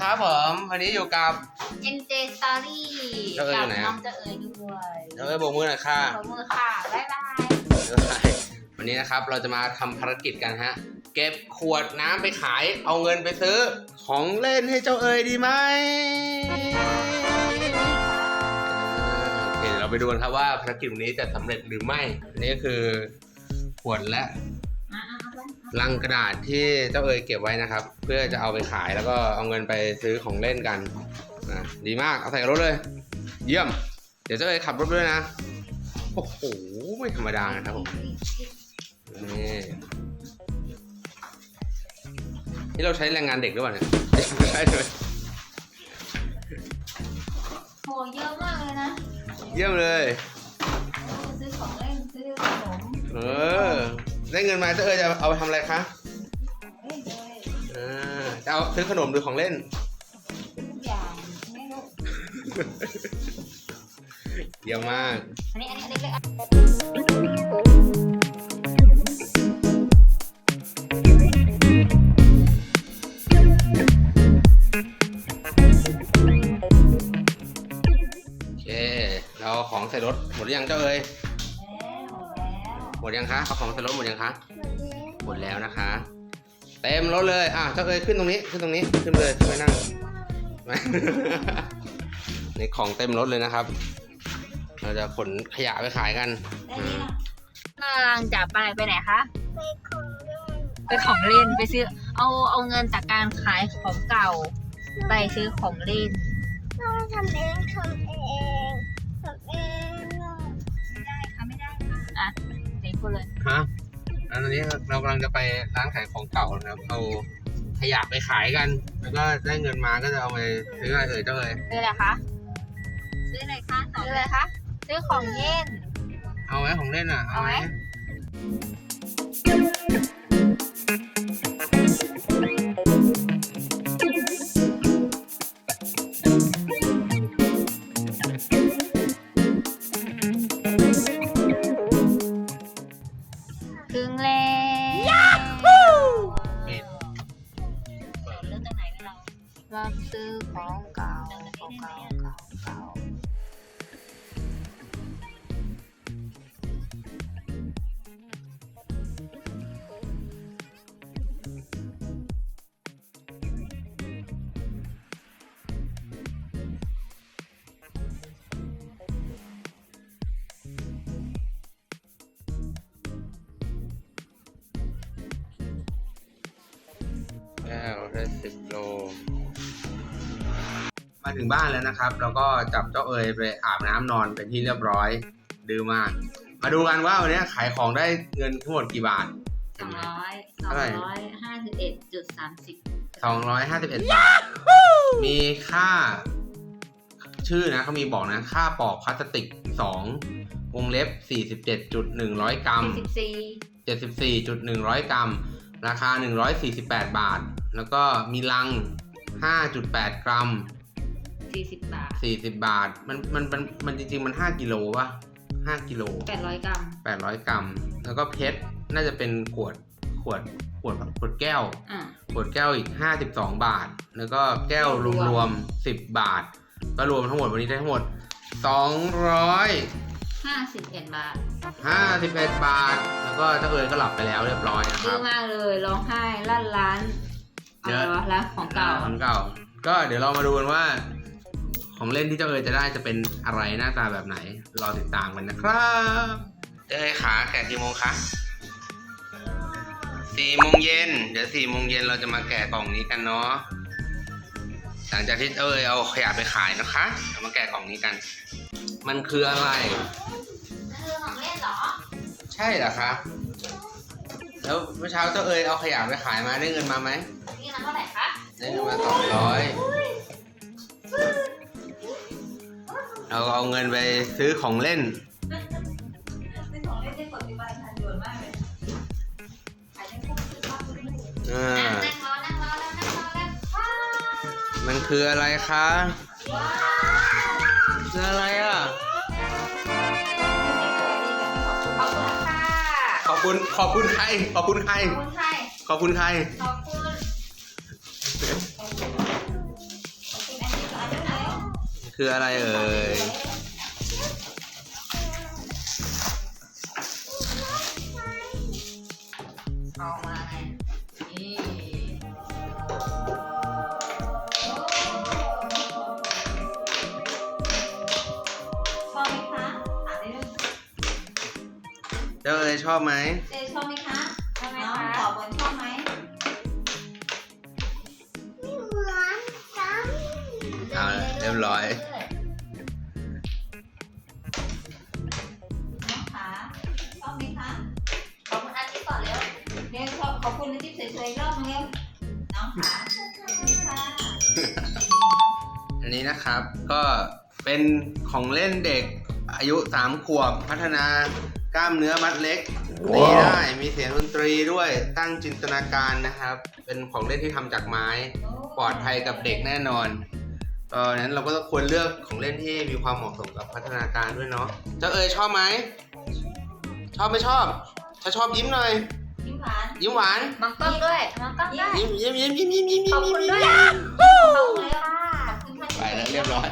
ครับผม วันนี้อยู่กับ NJ Story เจ้าเอ๋ยอยู่กัไหนอะน้องเจะเอ๋ยด้วยเอ้ยโบกมือหน่อยค่ะ ขอบมือค่ะ บ๊ายบาย วันนี้นะครับเราจะมาทำภารกิจกันฮะ เก็บขวดน้ำไปขาย เอาเงินไปซื้อ ของเล่นให้เจ้าเอ๋ยดีไหมเออโอเคเดี๋ยวเราไปดูกันครับว่าภารกิจวันนี้จะสำเร็จหรือไม่อันนี้ก็คือขวดและอะๆเอาไป ลังกระดาษที่เจ้าเอ๋ยเก็บไว้นะครับ เพื่อจะเอาไปขายแล้วก็เอาเงินไปซื้อของเล่นกันอะดีมากเอาใส่รถเลย เยี่ยม เดี๋ยวเจ้าเอ๋ยขับรถด้วยนะโอ้โหไม่ธรรมดานะครับผมนี่นี่เราใช้แรงงานเด็กหรือเปล่าเนี่ยไม่ใช่เลยโหเยอะมากเลยนะเยี่ยมเลยเออซื้อของเล่นซื้อขนมเออ ได้เงินมาเจ้าเอ๋ยจะเอาไปทำอะไรคะเล่นเลยเออจะเอาซื้อขนมหรือของเล่น ทุกอย่างไม่รู้เยี่ยมมาก อันนี้อันนี้อันนี้เลยโอเค เราเอาของใส่รถหมดหรือยังเจ้าเอ๋ยแล้วแล้วหม ดยังคะเอาของใส่รถหมดยังคะหมดแล้วนะคะ เต็มรถเลยอะเจ้าเอ๋ยขึ้นตรงนี้ขึ้นตรงนี้ขึ้นเลยขึ้นไปนั่งในของเต็มรถเลยนะครับ เราจะขนขยะไปขายกันแล้วอืนี่มล่ะกำลังจะไปไปไหนคะไปของเล่นไปซื้อ เอาเอาเงินจากการขายของเก่า ไปซื้อของเล่นต้องทำเองทำเอง เด็กพูดเลยฮะอันนี้เรากำลังจะไปร้านขายของเก่านะครับ เอาขยะไปขายกัน แล้วก็ได้เงินมาก็จะเอาไปซื้ออะไรเอ่ยเจ้าเอ๋ยซื้ออะไรคะซื้ออะไรคะซื้ออะไรคะซื้อของเล่นเอาไหมของเล่นอะเอาไห ได้สิบโล มาถึงบ้านแล้วนะครับ แล้วก็จับเจ้าเอ๋ยไปอาบน้ำนอนเป็นที่เรียบร้อยดื้อมาก มาดูกันว่าวันนี้ขายของได้เงินทั้งหมดกี่บาท สองร้อยสองร้อยห้าสิบเอ็ดจุดสามสิบสองร้อยห้าสิบเอ็ดบาท มีค่า ชื่อนะเขามีบอกนะ ค่าปอกพลาสติกสองวงเล็บสี่สิบเจ็ดจุดหนึ่งร้อยกรัม สี่สิบสี่เจ็ดสิบสี่จุดหนึ่งร้อยกรัม ราคาหนึ่งร้อยสี่สิบแปดบาท แล้วก็มีลังห้าจุดแปดกรัม สี่สิบบาทสี่สิบบาท มันมันมันมันจริงๆ มันห้ากิโลป่ะห้ากิโล แปดร้อยกรัมแปดร้อยกรัม แล้วก็เพชรน่าจะเป็นขวดขวดขวดขวดแก้ว อะขวดแก้วอีกห้าสิบสองบาท แล้วก็แก้วรวมรวมๆสิบบาท ก็รวมทั้งหมดวันนี้ได้ทั้งหมดสองร้อยห้าสิบเอ็ดบาทห้าสิบเอ็ดบาท แล้วก็เจ้าเอ๋ยก็หลับไปแล้วเรียบร้อยนะคดื้รัอบมากเลยร้องไห้ลั่นร้าน เยอะอะไรวะร้านของเก่าของเก่า ก็เดี๋ยวเรามาดูกันว่า ของเล่นที่เจ้าเอ๋ยจะได้จะเป็นอะไรหน้าตาแบบไหน รอติดตามกันนะครับเจ้าเอ๋ยขาแกะกี่โมงคะสี่โมงเย็นเดี๋ยวสี่โมงเย็นเราจะมาแกะกล่องนี้กันเนาะหลังจากที่เอ้ยเอาขยะไปขายนะคะเรามาแกะกล่องนี้กัน มันคืออะไรคือของเล่นเหรอ ใช่เหรอคะ แล้วเมื่อเช้าเจ้าเอ๋ยเอาขยะไปขายมาได้เงินมาไหมนี่นะเท่าไหร่คะได้เงินมาสองร้อยเราเอาเงินไปซื้อของเล่น ซื้อของเล่นได้กดที่บ้านทันด่วนมากเลยขายได้พวกซื้อบ้านซื้อไม่ได้อ่า นั่งรอนั่งรอแล้วนั่งรอแล้วว้าวมันคืออะไรคะว้าวคืออะไรอะ ขอบคุณค่ะขอบคุณ ขอบคุณใคร ขอบคุณใคร ขอบคุณใครขอบคุณใครขอบคุณ คืออะไรเอ่ย เอามาไงนี่ชอบไหมคะถามได้เลยเจ้าเอ๋ยชอบไหม เจชอบไหมคะชอบไหมน้องคะตอบเหมือนชอบไหมไม่เหมือนกันเอาเรียบร้อย คุณนะจิ๊บสวยๆอีกรอบนึงเร็วน้องขาขอบคุณค่ะอันนี้นะครับก็เป็นของเล่นเด็กอายุสามขวบพัฒนากล้ามเนื้อมัดเล็กตีได้มีเสียงดนตรีด้วยตั้งจินตนาการนะครับ เป็นของเล่นที่ทำจากไม้ ปลอดภัยกับเด็กแน่นอนเออนั้นเราก็ต้องควรเลือกของเล่นที่มีความเหมาะสมกับพัฒนาการด้วยเนาะเจ้าเอ๋ยชอบไหม ชอบไม่ชอบ ถ้าชอบยิ้มหน่อยยิ้ม หวาน ยิ้มหวาน มองกล้องด้วยมองกล้องด้วยยิ้มยิ้มยิ้มยิ้มยิ้มยิ้มยิ้มขอบคุณด้วยขอบคุณเลยค่ะขอบคุณค่ะ ไปแล้วเรียบร้อย